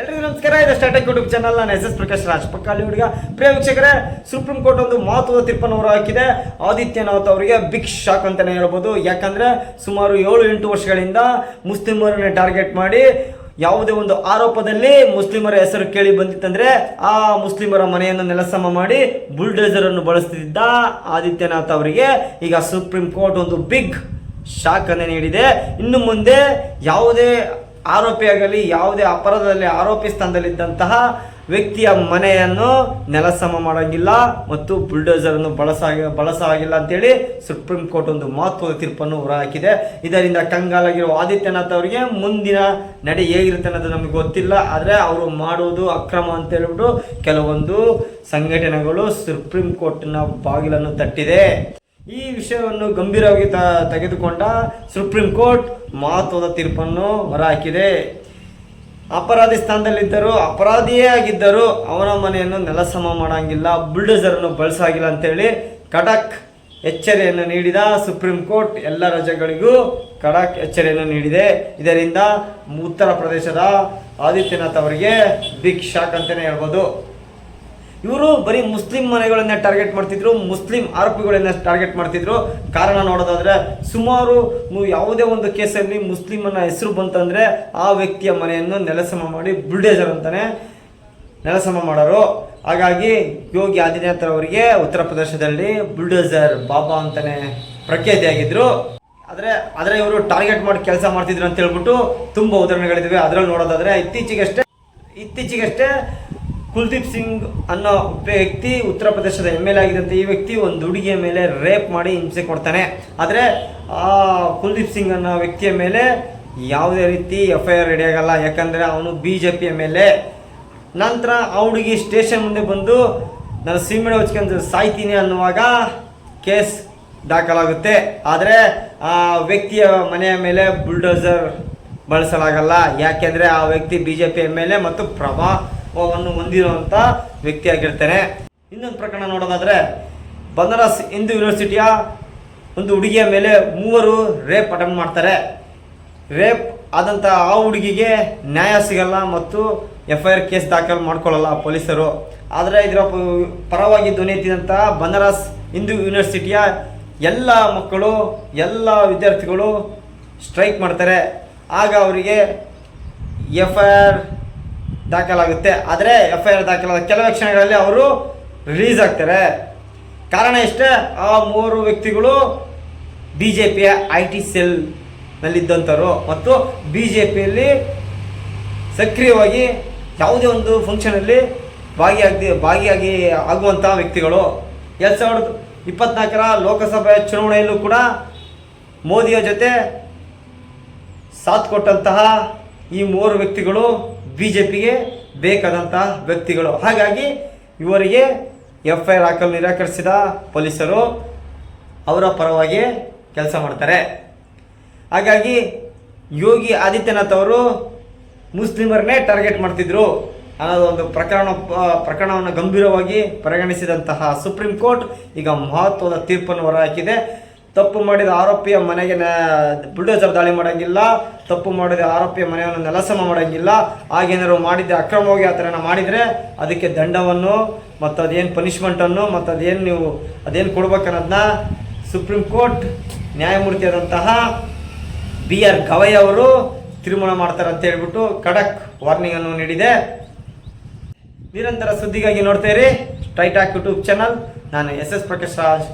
ಎಲ್ರಿಗೂ ನಮಸ್ಕಾರ. ಇದು ಸ್ಟಾರ್ಟೆಕ್ ಯೂಟ್ಯೂಬ್ ಚಾನಲ್ ನಾನು ಎಸ್ ಎಸ್ ಪ್ರಕಾಶ್ ರಾಜ್ ಹುಡುಗ. ಪ್ರಿಯ ವೀಕ್ಷಕರೇ ಸುಪ್ರೀಂ ಕೋರ್ಟ್ ಒಂದು ಮಹತ್ವದ ತೀರ್ಪನ್ನು ಹಾಕಿದೆ. ಆದಿತ್ಯನಾಥ್ ಅವರಿಗೆ ಬಿಗ್ ಶಾಕ್ ಅಂತಾನೆ ಹೇಳ್ಬೋದು. ಯಾಕಂದ್ರೆ ಸುಮಾರು ಏಳು ಎಂಟು ವರ್ಷಗಳಿಂದ ಮುಸ್ಲಿಮರನ್ನೇ ಟಾರ್ಗೆಟ್ ಮಾಡಿ ಯಾವುದೇ ಒಂದು ಆರೋಪದಲ್ಲಿ ಮುಸ್ಲಿಮರ ಹೆಸರು ಕೇಳಿ ಬಂದಿತ್ತಂದ್ರೆ ಆ ಮುಸ್ಲಿಮರ ಮನೆಯನ್ನು ನೆಲಸಮ ಮಾಡಿ ಬುಲ್ಡೋಸರ್ ಅನ್ನು ಬಳಸ್ತಿದ್ದ ಆದಿತ್ಯನಾಥ್ ಅವರಿಗೆ ಈಗ ಸುಪ್ರೀಂ ಕೋರ್ಟ್ ಒಂದು ಬಿಗ್ ಶಾಕ್ ಅನ್ನು ನೀಡಿದೆ. ಇನ್ನು ಮುಂದೆ ಯಾವುದೇ ಆರೋಪಿಯಾಗಲಿ ಯಾವುದೇ ಅಪರಾಧದಲ್ಲಿ ಆರೋಪಿ ಸ್ಥಾನದಲ್ಲಿದ್ದಂತಹ ವ್ಯಕ್ತಿಯ ಮನೆಯನ್ನು ನೆಲಸಮ ಮಾಡೋಂಗಿಲ್ಲ ಮತ್ತು ಬುಲ್ಡೋಸರ್ ಅನ್ನು ಬಳಸಾಗ ಬಳಸಾಗಿಲ್ಲ ಅಂತೇಳಿ ಸುಪ್ರೀಂ ಕೋರ್ಟ್ ಒಂದು ಮಹತ್ವದ ತೀರ್ಪನ್ನು ಹೊರಹಾಕಿದೆ. ಇದರಿಂದ ಕಂಗಾಲಾಗಿರುವ ಆದಿತ್ಯನಾಥ್ ಅವರಿಗೆ ಮುಂದಿನ ನಡೆ ಹೇಗಿರುತ್ತೆ ಅನ್ನೋದು ನಮಗೆ ಗೊತ್ತಿಲ್ಲ. ಆದರೆ ಅವರು ಮಾಡುವುದು ಅಕ್ರಮ ಅಂತ ಹೇಳ್ಬಿಟ್ಟು ಕೆಲವೊಂದು ಸಂಘಟನೆಗಳು ಸುಪ್ರೀಂ ಕೋರ್ಟ್ನ ಬಾಗಿಲನ್ನು ತಟ್ಟಿದೆ. ಈ ವಿಷಯವನ್ನು ಗಂಭೀರವಾಗಿ ತೆಗೆದುಕೊಂಡ ಸುಪ್ರೀಂ ಕೋರ್ಟ್ ಮಹತ್ವದ ತೀರ್ಪನ್ನು ಹೊರಹಾಕಿದೆ. ಅಪರಾಧಿ ಸ್ಥಾನದಲ್ಲಿದ್ದರು, ಅಪರಾಧಿಯೇ ಆಗಿದ್ದರು ಅವನ ಮನೆಯನ್ನು ನೆಲಸಮ ಮಾಡಂಗಿಲ್ಲ ಬುಲ್ಡೋಸರನ್ನು ಬಳಸಾಗಿಲ್ಲ ಅಂತೇಳಿ ಖಡಕ್ ಎಚ್ಚರಿಯನ್ನು ನೀಡಿದ ಸುಪ್ರೀಂ ಕೋರ್ಟ್ ಎಲ್ಲ ರಾಜ್ಯಗಳಿಗೂ ಖಡಕ್ ಎಚ್ಚರಿಯನ್ನು ನೀಡಿದೆ. ಇದರಿಂದ ಉತ್ತರ ಪ್ರದೇಶದ ಆದಿತ್ಯನಾಥ್ ಅವರಿಗೆ ಬಿಗ್ ಶಾಕ್ ಅಂತಲೇ ಹೇಳ್ಬೋದು. ಇವರು ಬರೀ ಮುಸ್ಲಿಂ ಮನೆಗಳನ್ನ ಟಾರ್ಗೆಟ್ ಮಾಡ್ತಿದ್ರು, ಮುಸ್ಲಿಂ ಆರೋಪಿಗಳನ್ನ ಟಾರ್ಗೆಟ್ ಮಾಡ್ತಿದ್ರು. ಕಾರಣ ನೋಡೋದಾದ್ರೆ, ಸುಮಾರು ಯಾವುದೇ ಒಂದು ಕೇಸಲ್ಲಿ ಮುಸ್ಲಿಮನ ಹೆಸರು ಬಂತಂದ್ರೆ ಆ ವ್ಯಕ್ತಿಯ ಮನೆಯನ್ನು ನೆಲಸಮ ಮಾಡಿ ಬುಲ್ಡೇಜರ್ ಅಂತಾನೆ ನೆಲಸಮ ಮಾಡೋರು. ಹಾಗಾಗಿ ಯೋಗಿ ಆದಿತ್ಯನಾಥ್ ಅವರಿಗೆ ಉತ್ತರ ಪ್ರದೇಶದಲ್ಲಿ ಬುಲ್ಡೇಜರ್ ಬಾಬಾ ಅಂತಾನೆ ಪ್ರಖ್ಯಾತಿಯಾಗಿದ್ರು ಆದರೆ ಆದರೆ ಇವರು ಟಾರ್ಗೆಟ್ ಮಾಡಿ ಕೆಲಸ ಮಾಡ್ತಿದ್ರು ಅಂತ ಹೇಳ್ಬಿಟ್ಟು ತುಂಬ ಉದಾಹರಣೆಗಳಿದ್ದಾವೆ ಅದರಲ್ಲಿ ನೋಡೋದಾದ್ರೆ ಇತ್ತೀಚೆಗಷ್ಟೇ ಇತ್ತೀಚೆಗಷ್ಟೇ ಕುಲ್ದೀಪ್ ಸಿಂಗ್ ಅನ್ನೋ ವ್ಯಕ್ತಿ ಉತ್ತರ ಪ್ರದೇಶದ ಎಂ ಎಲ್ ಆಗಿದ್ದಂತೆ, ಈ ವ್ಯಕ್ತಿ ಒಂದು ಹುಡುಗಿಯ ಮೇಲೆ ರೇಪ್ ಮಾಡಿ ಹಿಂಸೆ ಕೊಡ್ತಾನೆ. ಆದರೆ, ಆ ಕುಲ್ದೀಪ್ ಸಿಂಗ್ ಅನ್ನೋ ವ್ಯಕ್ತಿಯ ಮೇಲೆ ಯಾವುದೇ ರೀತಿ ಎಫ್ ಐ ಆರ್ ರೆಡಿ ಆಗಲ್ಲ. ಯಾಕಂದರೆ ಅವನು ಬಿ ಜೆ ಪಿಯ ಮೇಲೆ ನಂತರ ಆ ಹುಡುಗಿ ಸ್ಟೇಷನ್ ಮುಂದೆ ಬಂದು ನಾನು ಸೀಮೆಣ್ಣೆ ಹೊಚ್ಕೊಂಡು ಸಾಯ್ತೀನಿ ಅನ್ನುವಾಗ ಕೇಸ್ ದಾಖಲಾಗುತ್ತೆ. ಆದರೆ, ಆ ವ್ಯಕ್ತಿಯ ಮನೆಯ ಮೇಲೆ ಬುಲ್ಡೋಸರ್ ಬಳಸಲಾಗಲ್ಲ. ಯಾಕೆಂದರೆ ಆ ವ್ಯಕ್ತಿ B J P M L A ಮತ್ತು ಪ್ರಭಾವವನ್ನು ಹೊಂದಿರುವಂಥ ವ್ಯಕ್ತಿಯಾಗಿರ್ತಾನೆ ಇನ್ನೊಂದು ಪ್ರಕರಣ ನೋಡೋದಾದರೆ, ಬನಾರಸ್ ಹಿಂದೂ ಯೂನಿವರ್ಸಿಟಿಯ ಒಂದು ಹುಡುಗಿಯ ಮೇಲೆ ಮೂವರು ರೇಪ್ ಅಟೆಂಪ್ಟ್ ಮಾಡ್ತಾರೆ. ರೇಪ್ ಆದಂಥ ಆ ಹುಡುಗಿಗೆ ನ್ಯಾಯ ಸಿಗಲ್ಲ ಮತ್ತು ಎಫ್ ಐ ಆರ್ ಕೇಸ್ ದಾಖಲು ಮಾಡ್ಕೊಳ್ಳಲ್ಲ ಪೊಲೀಸರು. ಆದರೆ ಇದರ ಪರವಾಗಿ ಧ್ವನಿ ಎತ್ತಿದಂಥ ಬನಾರಸ್ ಹಿಂದೂ ಯೂನಿವರ್ಸಿಟಿಯ ಎಲ್ಲ ಮಕ್ಕಳು, ಎಲ್ಲ ವಿದ್ಯಾರ್ಥಿಗಳು ಸ್ಟ್ರೈಕ್ ಮಾಡ್ತಾರೆ. ಆಗ ಅವರಿಗೆ ಎಫ್ ಐ ಆರ್ ದಾಖಲಾಗುತ್ತೆ. ಆದರೆ ಎಫ್ ಐ ಆರ್ ದಾಖಲಾದ ಕೆಲವು ಕ್ಷಣಗಳಲ್ಲಿ ಅವರು ರಿಲೀಸ್ ಆಗ್ತಾರೆ. ಕಾರಣ ಇಷ್ಟೇ ಆ ಮೂವರು ವ್ಯಕ್ತಿಗಳು ಬಿ ಜೆ ಪಿಯ ಐ ಟಿ ಸೆಲ್ನಲ್ಲಿದ್ದಂಥವ್ರು ಮತ್ತು ಬಿ ಜೆ ಪಿಯಲ್ಲಿ ಸಕ್ರಿಯವಾಗಿ ಯಾವುದೇ ಒಂದು ಫಂಕ್ಷನಲ್ಲಿ ಭಾಗಿಯಾಗಿ ಭಾಗಿಯಾಗಿ ಆಗುವಂಥ ವ್ಯಕ್ತಿಗಳು. ಎರಡು ಸಾವಿರದ ಇಪ್ಪತ್ನಾಲ್ಕರ ಲೋಕಸಭೆ ಚುನಾವಣೆಯಲ್ಲೂ ಕೂಡ ಮೋದಿಯ ಜೊತೆ ಸಾಥ್ ಕೊಟ್ಟಂತಹ ಈ ಮೂವರು ವ್ಯಕ್ತಿಗಳು ಬಿ ಜೆ ಪಿಗೆ ಬೇಕಾದಂತಹ ವ್ಯಕ್ತಿಗಳು. ಹಾಗಾಗಿ ಇವರಿಗೆ ಎಫ್ ಐ ಆರ್ ಹಾಕಲು ನಿರಾಕರಿಸಿದ ಪೊಲೀಸರು ಅವರ ಪರವಾಗಿ ಕೆಲಸ ಮಾಡ್ತಾರೆ. ಹಾಗಾಗಿ ಯೋಗಿ ಆದಿತ್ಯನಾಥ್ ಅವರು ಮುಸ್ಲಿಮರನ್ನೇ ಟಾರ್ಗೆಟ್ ಮಾಡ್ತಿದ್ರು ಅನ್ನೋದು ಒಂದು ಪ್ರಕರಣ ಪ್ರಕರಣವನ್ನು ಗಂಭೀರವಾಗಿ ಪರಿಗಣಿಸಿದಂತಹ ಸುಪ್ರೀಂ ಕೋರ್ಟ್ ಈಗ ಮಹತ್ವದ ತೀರ್ಪನ್ನು ಹೊರಹಾಕಿದೆ. ತಪ್ಪು ಮಾಡಿದ ಆರೋಪಿಯ ಮನೆಗೆ ಬುಲ್ಡೋಸರ್ ದಾಳಿ ಮಾಡೋಂಗಿಲ್ಲ, ತಪ್ಪು ಮಾಡಿದ ಆರೋಪಿಯ ಮನೆಯನ್ನು ನೆಲಸಮ ಮಾಡೋಂಗಿಲ್ಲ, ಹಾಗೇನಾದ್ರು ಮಾಡಿದ್ದೆ ಅಕ್ರಮವಾಗಿ ಆ ಥರನ ಮಾಡಿದರೆ ಅದಕ್ಕೆ ದಂಡವನ್ನು ಮತ್ತು ಅದೇನು ಪನಿಷ್ಮೆಂಟನ್ನು ಮತ್ತು ಅದೇನು ನೀವು, ಅದೇನು ಕೊಡ್ಬೇಕನ್ನೋದನ್ನ ಸುಪ್ರೀಂ ಕೋರ್ಟ್ ನ್ಯಾಯಮೂರ್ತಿಯಾದಂತಹ ಬಿ ಆರ್ ಗವೈ ಅವರು ತಿರುಮಣ ಮಾಡ್ತಾರೆ ಅಂತ ಹೇಳ್ಬಿಟ್ಟು ಖಡಕ್ ವಾರ್ನಿಂಗನ್ನು ನೀಡಿದೆ. ನಿರಂತರ ಸುದ್ದಿಗಾಗಿ ನೋಡ್ತಾ ಇರಿ ಟೈಟಾಕ್ ಯೂಟ್ಯೂಬ್ ಚಾನಲ್ ನಾನು ಎಸ್ ಎಸ್ ಪ್ರಕಾಶ್ ರಾಜ್.